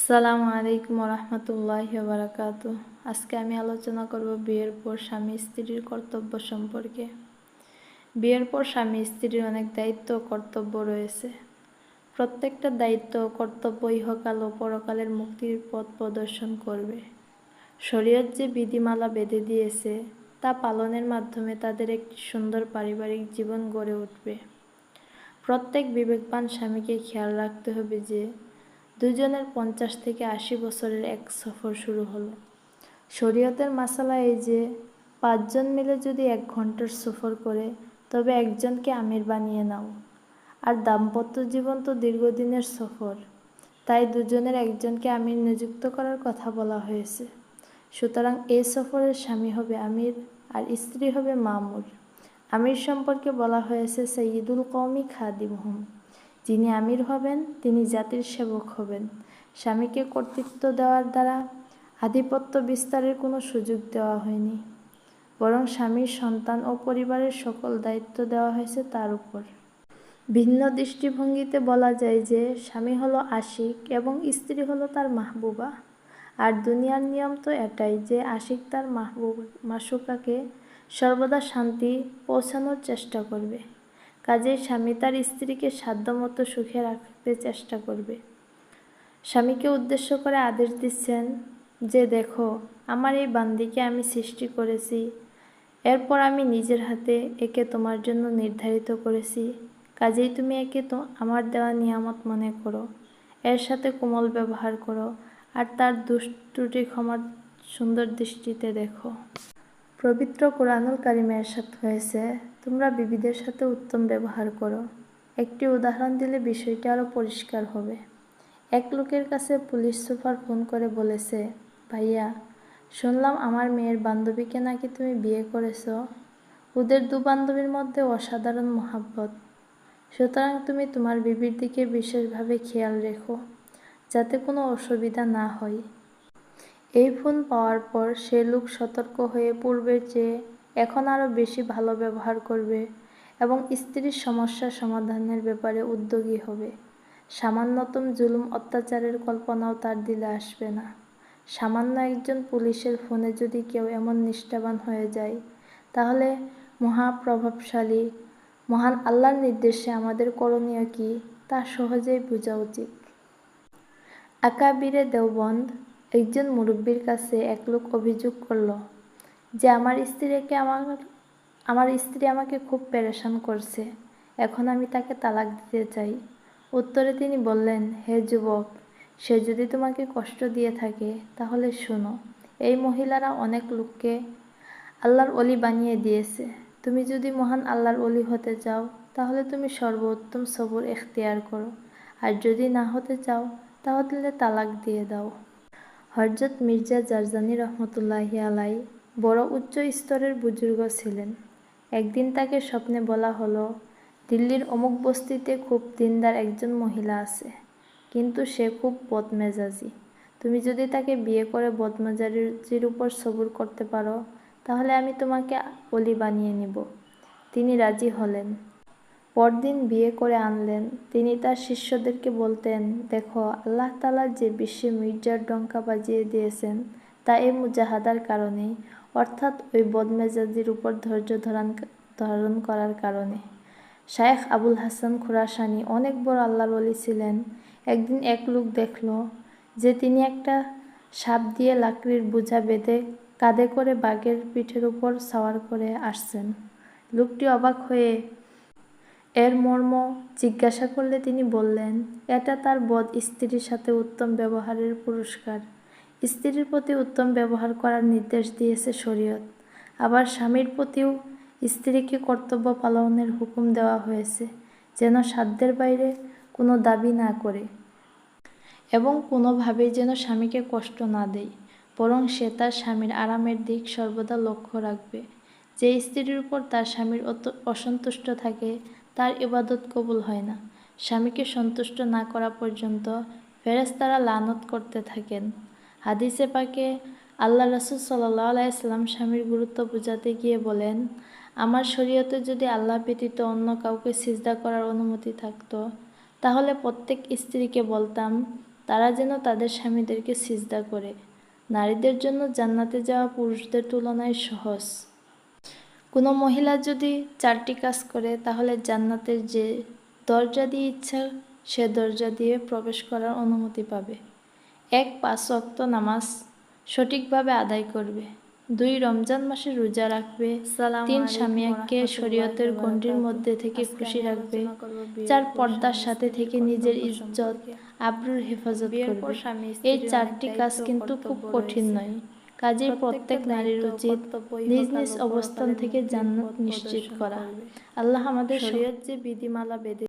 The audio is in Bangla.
আসসালামু আলাইকুম রহমতুল্লাহ বারাকাতু আজকে আমি আলোচনা করব বিয়ের পর স্বামী স্ত্রীর কর্তব্য সম্পর্কে। বিয়ের পর স্বামী স্ত্রীর অনেক দায়িত্ব কর্তব্য রয়েছে। প্রত্যেকটা দায়িত্ব কর্তব্য ইহকাল ও পরকালের মুক্তির পথ প্রদর্শন করবে। শরীয়ত যে বিধিমালা বেঁধে দিয়েছে, তা পালনের মাধ্যমে তাদের একটি সুন্দর পারিবারিক জীবন গড়ে উঠবে। প্রত্যেক বিবেকবান স্বামীকে খেয়াল রাখতে হবে যে দুজনের পঞ্চাশ থেকে আশি বছরের এক সফর শুরু হলো। শরীয়তের মাসালা এই যে, পাঁচজন মিলে যদি এক ঘণ্টার সফর করে, তবে একজনকে আমির বানিয়ে নাও। আর দাম্পত্য জীবন তো দীর্ঘদিনের সফর। তাই দুজনের একজনকে আমির নিযুক্ত করার কথা বলা হয়েছে। সুতরাং এই সফরের স্বামী হবে আমির, আর স্ত্রী হবে মামুর। আমির সম্পর্কে বলা হয়েছে সঈদুল কৌমি খাদিমহুম। যিনি আমির হবেন, তিনি জাতির সেবক হবেন। স্বামীকে কর্তৃত্ব দেওয়ার দ্বারা আধিপত্য বিস্তারের কোনো সুযোগ দেওয়া হয়নি। বরং স্বামীর সন্তান ও পরিবারের সকল দায়িত্ব দেওয়া হয়েছে তার উপর। ভিন্ন দৃষ্টিভঙ্গিতে বলা যায় যে, স্বামী হলো আশিক এবং স্ত্রী হলো তার মাহবুবা। আর দুনিয়ার নিয়ম তো এটাই যে, আশিক তার মাহবুব, মাসুকাকে সর্বদা শান্তি পৌঁছানোর চেষ্টা করবে। কাজেই স্বামী তার স্ত্রীকে সাধ্যমতো সুখে রাখতে চেষ্টা করবে। স্বামীকে উদ্দেশ্য করে আদেশ দিচ্ছেন যে, দেখো, আমার এই বান্দিকে আমি সৃষ্টি করেছি। এরপর আমি নিজের হাতে একে তোমার জন্য নির্ধারিত করেছি। কাজেই তুমি একে তো আমার দেওয়া নিয়ামত মনে করো। এর সাথে কোমল ব্যবহার করো। আর তার দুষ্টুটি ক্ষমার সুন্দর দৃষ্টিতে দেখো। পবিত্র কোরআনুল কারিমে এরশাদ হয়েছে, তোমরা বিবিদের সাথে উত্তম ব্যবহার করো। একটি উদাহরণ দিলে বিষয়টি আরও পরিষ্কার হবে। এক লোকের কাছে পুলিশ সুপার ফোন করে বলেছে, ভাইয়া, শুনলাম আমার মেয়ের বান্ধবীকে নাকি তুমি বিয়ে করেছ। ওদের দু বান্ধবীর মধ্যে অসাধারণ মহাব্বত। সুতরাং তুমি তোমার বিবির দিকে বিশেষভাবে খেয়াল রেখো, যাতে কোনো অসুবিধা না হয়। এই ফোন পাওয়ার পর সে লোক সতর্ক হয়ে পূর্বের চেয়ে এখন আরও বেশি ভালো ব্যবহার করবে এবং স্ত্রীর সমস্যা সমাধানের ব্যাপারে উদ্যোগী হবে। সামান্যতম জুলুম অত্যাচারের কল্পনাও তার দিলে আসবে না। সামান্য একজন পুলিশের ফোনে যদি কেউ এমন নিষ্ঠাবান হয়ে যায়, তাহলে মহাপ্রভাবশালী, মহান আল্লাহর নির্দেশে আমাদের করণীয় কি তা সহজেই বোঝা উচিত। আকাবিরে দেওবন্দ একজন মুরব্বীর কাছে এক লোক অভিযোগ করল যে আমার স্ত্রীকে আমার আমার স্ত্রী আমাকে খুব পেরেশান করছে। এখন আমি তাকে তালাক দিতে চাই। উত্তরে তিনি বললেন, হে যুবক, সে যদি তোমাকে কষ্ট দিয়ে থাকে, তাহলে শোনো, এই মহিলারা অনেক লোককে আল্লাহর অলি বানিয়ে দিয়েছে। তুমি যদি মহান আল্লাহর অলি হতে চাও, তাহলে তুমি সর্বোত্তম সবর এখতিয়ার করো। আর যদি না হতে চাও, তাহলে তালাক দিয়ে দাও। হরজত মির্জা জারজানি রহমতুল্লাহি আলাই বড় উচ্চ স্তরের বুজুর্গ ছিলেন। একদিন তাকে স্বপ্নে বলা হলো, দিল্লির অমুক বস্তিতে খুব দিনদার একজন মহিলা আছে, কিন্তু সে খুব বদমেজাজি। তুমি যদি তাকে বিয়ে করে বদমেজাজির উপর সবুর করতে পারো, তাহলে আমি তোমাকে অলি বানিয়ে নিব। তিনি রাজি হলেন। পরদিন বিয়ে করে আনলেন। তিনি তার শিষ্যদেরকে বলতেন, দেখো, আল্লাহ তালা যে বিশ্বে মির্জার ডঙ্কা বাজিয়ে দিয়েছেন, তা এই মুজাহাদার কারণেই অর্থাৎ ওই বদমেজাজির উপর ধৈর্য ধরান, ধারণ করার কারণে। শায়েখ আবুল হাসান খুরাসানি অনেক বড় আল্লাহর অলি ছিলেন। একদিন এক লোক দেখল যে তিনি একটা সাপ দিয়ে লাকড়ির বোঝা বেঁধে কাঁধে করে বাঘের পিঠের উপর সাওয়ার করে আসছেন। লোকটি অবাক হয়ে এর মর্ম জিজ্ঞাসা করলে তিনি বললেন, এটা তার বদ স্ত্রীর সাথে উত্তম ব্যবহারের পুরস্কার। স্ত্রীর প্রতি উত্তম ব্যবহার করার নির্দেশ দিয়েছে শরীয়ত। আবার স্বামীর প্রতিও স্ত্রীকে কর্তব্য পালনের হুকুম দেওয়া হয়েছে, যেন সাধ্যের বাইরে কোনো দাবি না করে এবং কোনোভাবেই যেন স্বামীকে কষ্ট না দেয়। বরং সে তার স্বামীর আরামের দিক সর্বদা লক্ষ্য রাখবে। যে স্ত্রীর উপর তার স্বামীর অসন্তুষ্ট থাকে তার ইবাদত কবুল হয় না। স্বামীকে সন্তুষ্ট না করা পর্যন্ত ফেরেস্তারা লানত করতে থাকেন। হাদিসে পাকে আল্লাহ রসুল সাল্লাহ আলাইসলাম স্বামীর গুরুত্ব বোঝাতে গিয়ে বলেন, আমার শরীয়তে যদি আল্লাহ ব্যতীত অন্য কাউকে সিজদা করার অনুমতি থাকতো, তাহলে প্রত্যেক স্ত্রীকে বলতাম, তারা যেন তাদের স্বামীদেরকে সিজদা করে। নারীদের জন্য জান্নাতে যাওয়া পুরুষদের তুলনায় সহজ। কোনো মহিলা যদি চারটি কাজ করে তাহলে জান্নাতের যে দরজা দিয়ে ইচ্ছা সে দরজা দিয়ে প্রবেশ করার অনুমতি পাবে। এক পাঁচ ওয়াক্ত নামাজ সঠিকভাবে আদায় করবে। দুই রমজান মাসে রোজা রাখবে। তিন স্বামীকে শরীয়তের গণ্ডির মধ্যে থেকে খুশি রাখবে। চার পর্দার সাথে থেকে নিজের ইজ্জত আব্রুর হেফাজত করবে। এই চারটি কাজ কিন্তু খুব কঠিন নয়। কাজেই প্রত্যেক নারীর উচিত নিজ নিজ অবস্থান থেকে জান্নাত নিশ্চিত করা। আল্লাহ আমাদের শরীয়ত যে বিধিমালা বেঁধে